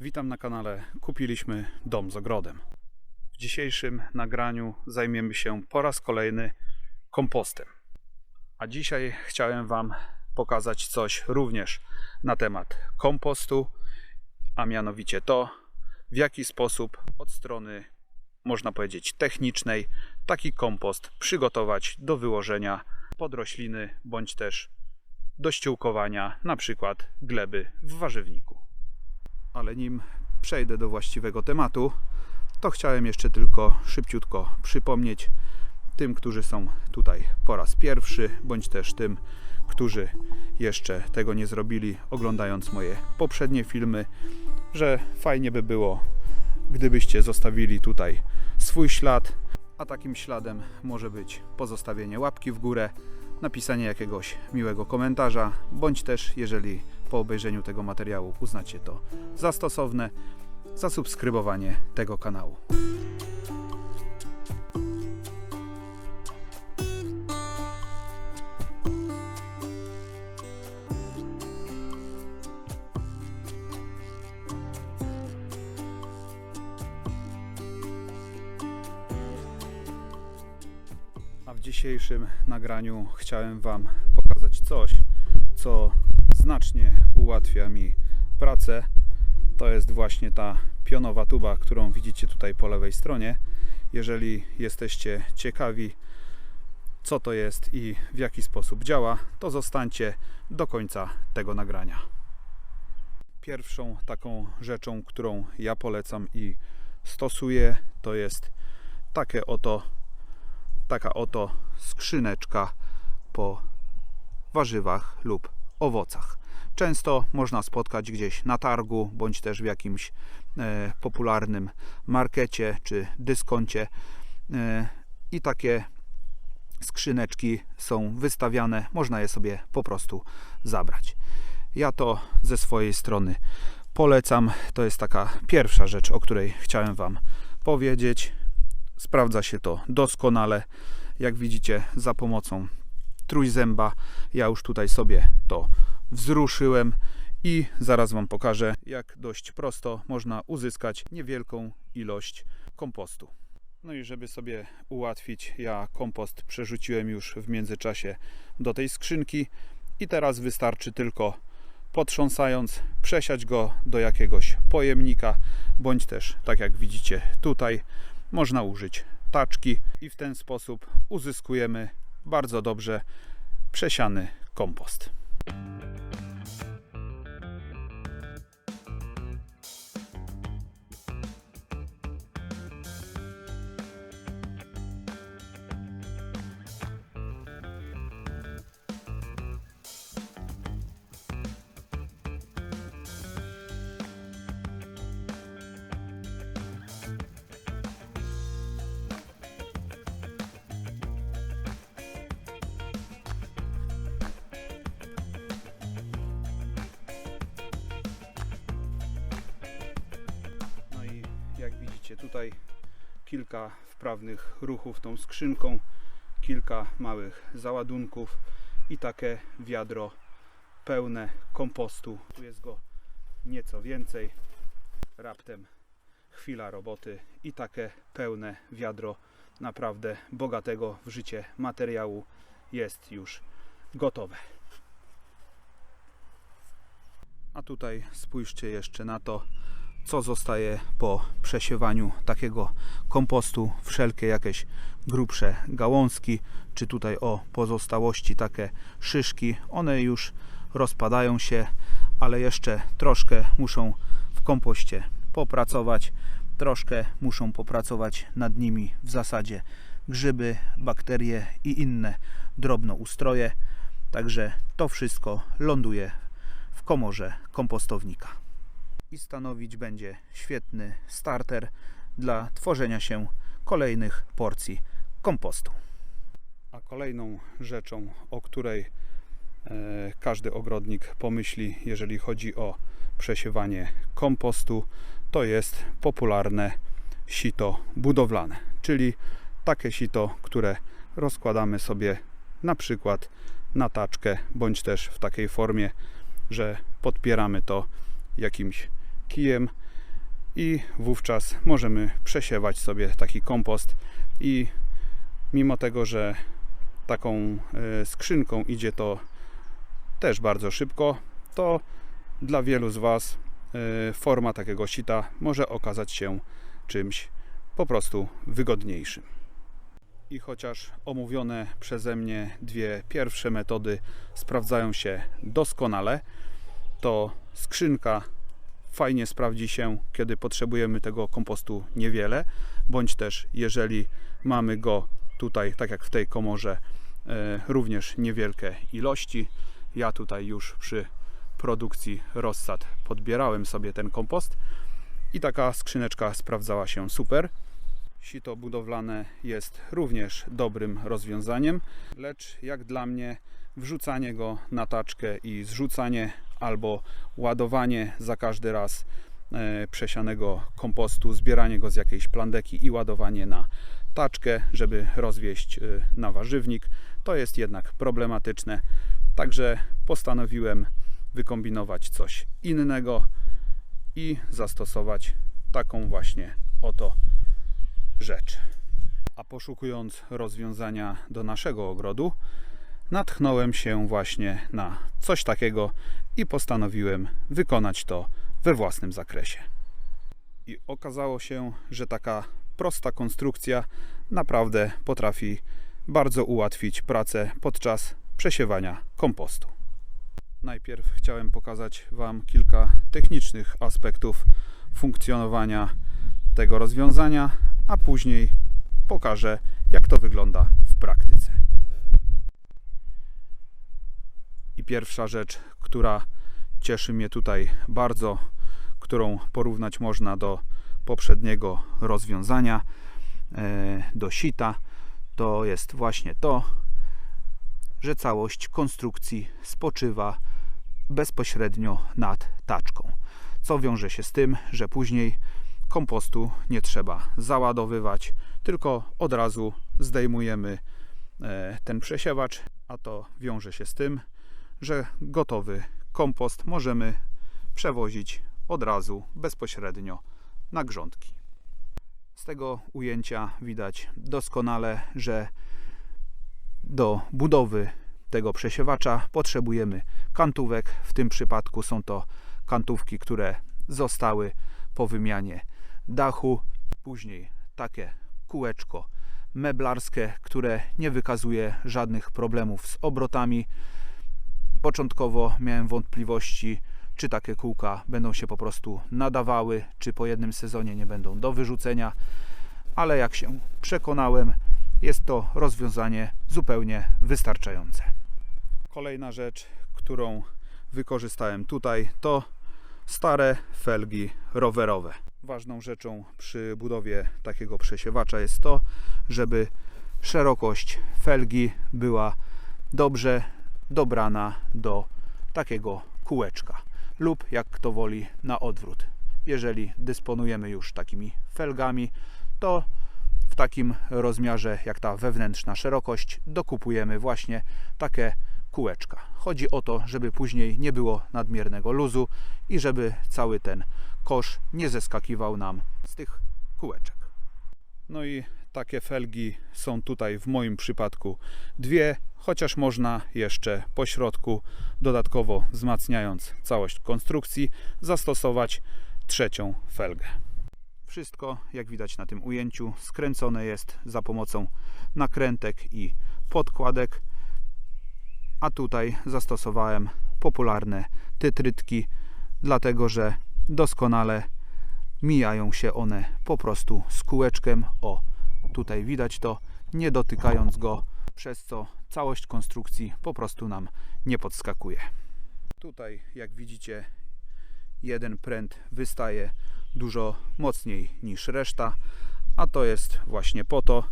Witam na kanale Kupiliśmy dom z ogrodem. W dzisiejszym nagraniu zajmiemy się po raz kolejny kompostem. A dzisiaj chciałem Wam pokazać coś również na temat kompostu, a mianowicie to, w jaki sposób od strony, można powiedzieć, technicznej taki kompost przygotować do wyłożenia pod rośliny bądź też do ściółkowania, na przykład gleby w warzywniku. Ale nim przejdę do właściwego tematu, to chciałem jeszcze tylko szybciutko przypomnieć tym, którzy są tutaj po raz pierwszy, bądź też tym, którzy jeszcze tego nie zrobili, oglądając moje poprzednie filmy, że fajnie by było, gdybyście zostawili tutaj swój ślad, a takim śladem może być pozostawienie łapki w górę, napisanie jakiegoś miłego komentarza, bądź też, jeżeli po obejrzeniu tego materiału uznacie to za stosowne, zasubskrybowanie tego kanału. W dzisiejszym nagraniu chciałem Wam pokazać coś, co znacznie ułatwia mi pracę. To jest właśnie ta pionowa tuba, którą widzicie tutaj po lewej stronie. Jeżeli jesteście ciekawi, co to jest i w jaki sposób działa, to zostańcie do końca tego nagrania. Pierwszą taką rzeczą, którą ja polecam i stosuję, to jest takie oto taka oto skrzyneczka po warzywach lub owocach. Często można spotkać gdzieś na targu bądź też w jakimś e, popularnym markecie czy dyskoncie e, i takie skrzyneczki są wystawiane, można je sobie po prostu zabrać. Ja to ze swojej strony polecam. To jest taka pierwsza rzecz, o której chciałem Wam powiedzieć. Sprawdza się to doskonale. Jak widzicie, za pomocą trójzęba ja już tutaj sobie to wzruszyłem i zaraz Wam pokażę, jak dość prosto można uzyskać niewielką ilość kompostu. No i żeby sobie ułatwić, ja kompost przerzuciłem już w międzyczasie do tej skrzynki i teraz wystarczy tylko potrząsając przesiać go do jakiegoś pojemnika, bądź też, tak jak widzicie tutaj, można użyć taczki i w ten sposób uzyskujemy bardzo dobrze przesiany kompost. Tutaj kilka wprawnych ruchów tą skrzynką, kilka małych załadunków i takie wiadro pełne kompostu. Tu jest go nieco więcej. Raptem chwila roboty i takie pełne wiadro naprawdę bogatego w życie materiału jest już gotowe. A tutaj spójrzcie jeszcze na to, co zostaje po przesiewaniu takiego kompostu, wszelkie jakieś grubsze gałązki, czy tutaj o pozostałości takie szyszki, one już rozpadają się, ale jeszcze troszkę muszą w kompoście popracować, troszkę muszą popracować nad nimi w zasadzie grzyby, bakterie i inne drobnoustroje, także to wszystko ląduje w komorze kompostownika i stanowić będzie świetny starter dla tworzenia się kolejnych porcji kompostu. A kolejną rzeczą, o której e, każdy ogrodnik pomyśli, jeżeli chodzi o przesiewanie kompostu, to jest popularne sito budowlane, czyli takie sito, które rozkładamy sobie na przykład na taczkę, bądź też w takiej formie, że podpieramy to jakimś kijem i wówczas możemy przesiewać sobie taki kompost i mimo tego, że taką e, skrzynką idzie to też bardzo szybko, to dla wielu z Was e, forma takiego sita może okazać się czymś po prostu wygodniejszym. I chociaż omówione przeze mnie dwie pierwsze metody sprawdzają się doskonale, to skrzynka fajnie sprawdzi się, kiedy potrzebujemy tego kompostu niewiele, bądź też jeżeli mamy go tutaj, tak jak w tej komorze, e, również niewielkie ilości. Ja tutaj już przy produkcji rozsad podbierałem sobie ten kompost i taka skrzyneczka sprawdzała się super. Sito budowlane jest również dobrym rozwiązaniem, lecz jak dla mnie wrzucanie go na taczkę i zrzucanie albo ładowanie za każdy raz e, przesianego kompostu, zbieranie go z jakiejś plandeki i ładowanie na taczkę, żeby rozwieść e, na warzywnik, to jest jednak problematyczne. Także postanowiłem wykombinować coś innego i zastosować taką właśnie oto rzecz. A poszukując rozwiązania do naszego ogrodu, natchnąłem się właśnie na coś takiego i postanowiłem wykonać to we własnym zakresie. I okazało się, że taka prosta konstrukcja naprawdę potrafi bardzo ułatwić pracę podczas przesiewania kompostu. Najpierw chciałem pokazać Wam kilka technicznych aspektów funkcjonowania tego rozwiązania, a później pokażę, jak to wygląda w praktyce. I pierwsza rzecz, która cieszy mnie tutaj bardzo, którą porównać można do poprzedniego rozwiązania, e, do sita, to jest właśnie to, że całość konstrukcji spoczywa bezpośrednio nad taczką. Co wiąże się z tym, że później kompostu nie trzeba załadowywać, tylko od razu zdejmujemy e, ten przesiewacz, a to wiąże się z tym, że gotowy kompost możemy przewozić od razu bezpośrednio na grządki. Z tego ujęcia widać doskonale, że do budowy tego przesiewacza potrzebujemy kantówek. W tym przypadku są to kantówki, które zostały po wymianie dachu. Później takie kółeczko meblarskie, które nie wykazuje żadnych problemów z obrotami. Początkowo miałem wątpliwości, czy takie kółka będą się po prostu nadawały, czy po jednym sezonie nie będą do wyrzucenia, ale jak się przekonałem, jest to rozwiązanie zupełnie wystarczające. Kolejna rzecz, którą wykorzystałem tutaj, to stare felgi rowerowe. Ważną rzeczą przy budowie takiego przesiewacza jest to, żeby szerokość felgi była dobrze dobrana do takiego kółeczka lub jak kto woli na odwrót. Jeżeli dysponujemy już takimi felgami, to w takim rozmiarze jak ta wewnętrzna szerokość dokupujemy właśnie takie kółeczka. Chodzi o to, żeby później nie było nadmiernego luzu i żeby cały ten kosz nie zeskakiwał nam z tych kółeczek. No i takie felgi są tutaj w moim przypadku dwie, chociaż można jeszcze po środku, dodatkowo wzmacniając całość konstrukcji, zastosować trzecią felgę. Wszystko, jak widać na tym ujęciu, skręcone jest za pomocą nakrętek i podkładek, a tutaj zastosowałem popularne tytrytki, dlatego że doskonale mijają się one po prostu z kółeczkiem. O, tutaj widać to, nie dotykając go, przez co całość konstrukcji po prostu nam nie podskakuje. Tutaj, jak widzicie, jeden pręt wystaje dużo mocniej niż reszta, a to jest właśnie po to,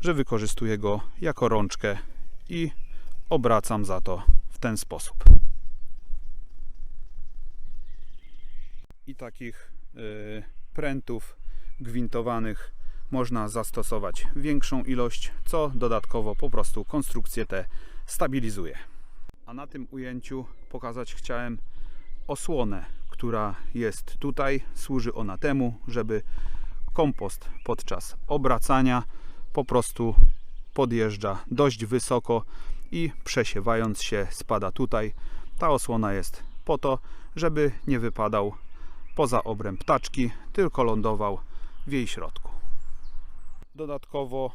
że wykorzystuję go jako rączkę i obracam za to w ten sposób. I takich y, prętów gwintowanych można zastosować większą ilość, co dodatkowo po prostu konstrukcję te stabilizuje. A na tym ujęciu pokazać chciałem osłonę, która jest tutaj, służy ona temu, żeby kompost podczas obracania po prostu podjeżdża dość wysoko i przesiewając się spada tutaj. Ta osłona jest po to, żeby nie wypadał poza obręb taczki, tylko lądował w jej środku. Dodatkowo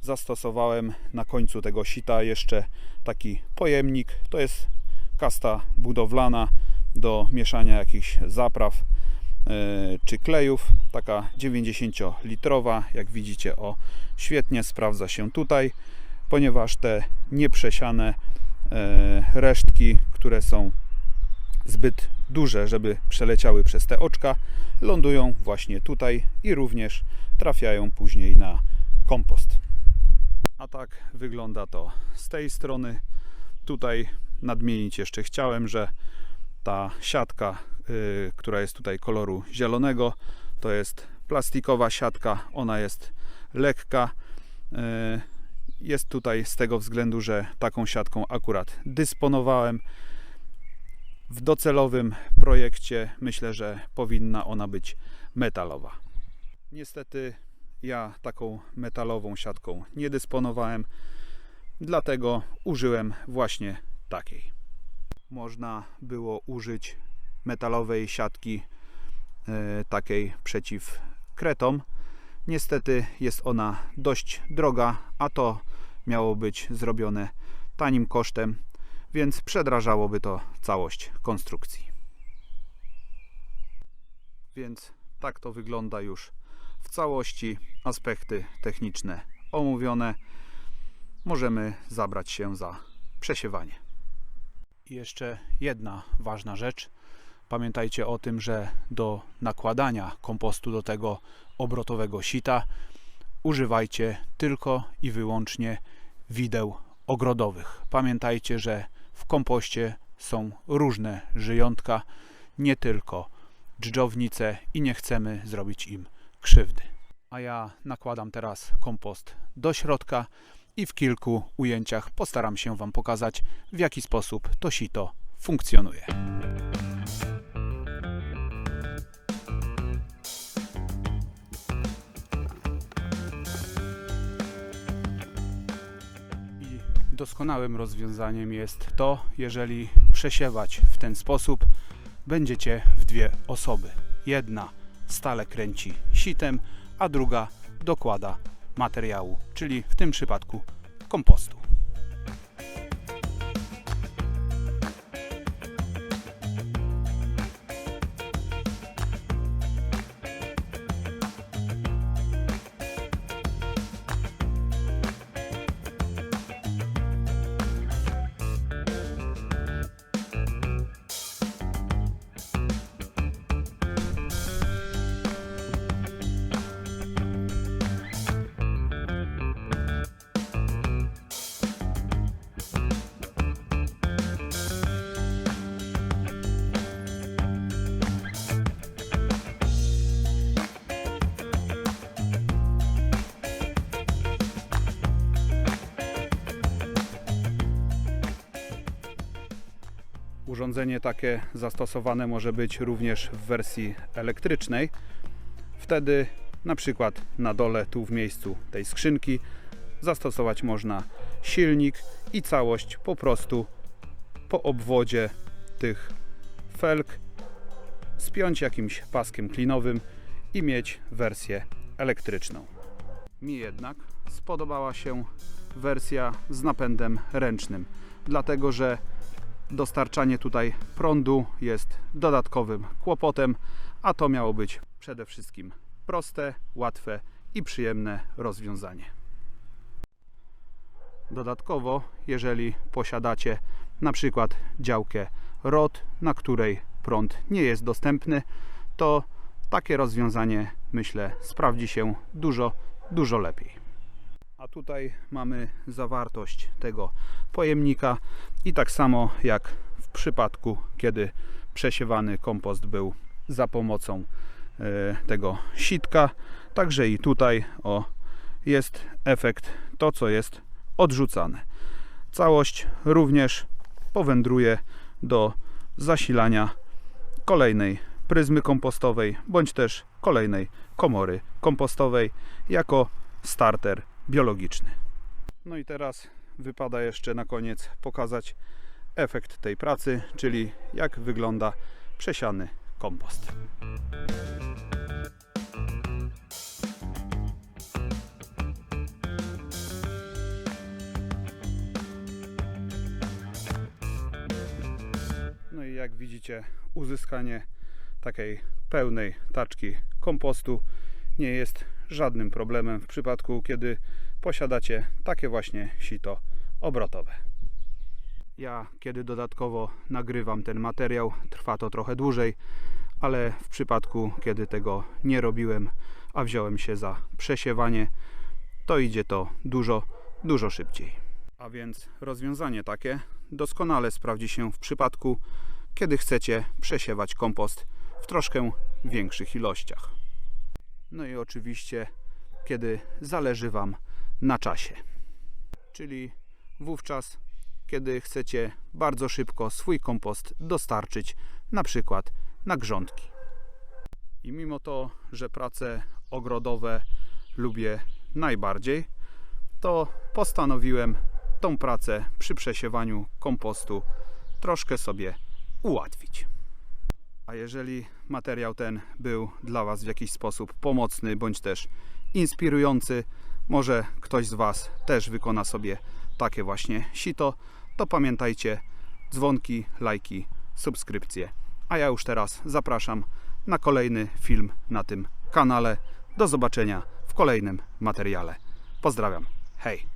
zastosowałem na końcu tego sita jeszcze taki pojemnik. To jest kasta budowlana do mieszania jakichś zapraw e, czy klejów. Taka 90-litrowa, jak widzicie, o świetnie sprawdza się tutaj, ponieważ te nieprzesiane e, resztki, które są zbyt duże, żeby przeleciały przez te oczka, lądują właśnie tutaj i również trafiają później na kompost. A tak wygląda to z tej strony. Tutaj nadmienić jeszcze chciałem, że ta siatka, y, która jest tutaj koloru zielonego, to jest plastikowa siatka. Ona jest lekka. Y, jest tutaj z tego względu, że taką siatką akurat dysponowałem. W docelowym projekcie myślę, że powinna ona być metalowa. Niestety ja taką metalową siatką nie dysponowałem, dlatego użyłem właśnie takiej. Można było użyć metalowej siatki e, takiej przeciw kretom. Niestety jest ona dość droga, a to miało być zrobione tanim kosztem, więc przedrażałoby to całość konstrukcji. Więc tak to wygląda już w całości. Aspekty techniczne omówione. Możemy zabrać się za przesiewanie. I jeszcze jedna ważna rzecz. Pamiętajcie o tym, że do nakładania kompostu do tego obrotowego sita używajcie tylko i wyłącznie wideł ogrodowych. Pamiętajcie, że w kompoście są różne żyjątka, nie tylko dżdżownice i nie chcemy zrobić im krzywdy. A ja nakładam teraz kompost do środka i w kilku ujęciach postaram się Wam pokazać, w jaki sposób to sito funkcjonuje. I doskonałym rozwiązaniem jest to, jeżeli przesiewać w ten sposób, będziecie w dwie osoby. Jedna stale kręci sitem, a druga dokłada materiału, czyli w tym przypadku kompostu. Urządzenie takie zastosowane może być również w wersji elektrycznej. Wtedy na przykład na dole, tu w miejscu tej skrzynki, zastosować można silnik i całość po prostu po obwodzie tych felg spiąć jakimś paskiem klinowym i mieć wersję elektryczną. Mi jednak spodobała się wersja z napędem ręcznym, dlatego że dostarczanie tutaj prądu jest dodatkowym kłopotem, a to miało być przede wszystkim proste, łatwe i przyjemne rozwiązanie. Dodatkowo, jeżeli posiadacie na przykład działkę ROT, na której prąd nie jest dostępny, to takie rozwiązanie myślę sprawdzi się dużo, dużo lepiej. A tutaj mamy zawartość tego pojemnika i tak samo jak w przypadku, kiedy przesiewany kompost był za pomocą e, tego sitka, także i tutaj o, jest efekt to, co jest odrzucane. Całość również powędruje do zasilania kolejnej pryzmy kompostowej, bądź też kolejnej komory kompostowej jako starter biologiczny. No i teraz wypada jeszcze na koniec pokazać efekt tej pracy, czyli jak wygląda przesiany kompost. No i jak widzicie, uzyskanie takiej pełnej taczki kompostu nie jest żadnym problemem w przypadku, kiedy posiadacie takie właśnie sito obrotowe. Ja, kiedy dodatkowo nagrywam ten materiał, trwa to trochę dłużej, ale w przypadku, kiedy tego nie robiłem, a wziąłem się za przesiewanie, to idzie to dużo, dużo szybciej. A więc rozwiązanie takie doskonale sprawdzi się w przypadku, kiedy chcecie przesiewać kompost w troszkę większych ilościach. No i oczywiście, kiedy zależy Wam na czasie. Czyli wówczas, kiedy chcecie bardzo szybko swój kompost dostarczyć, na przykład na grządki. I mimo to, że prace ogrodowe lubię najbardziej, to postanowiłem tą pracę przy przesiewaniu kompostu troszkę sobie ułatwić. A jeżeli materiał ten był dla Was w jakiś sposób pomocny bądź też inspirujący, może ktoś z Was też wykona sobie takie właśnie sito, to pamiętajcie dzwonki, lajki, subskrypcje. A ja już teraz zapraszam na kolejny film na tym kanale. Do zobaczenia w kolejnym materiale. Pozdrawiam. Hej!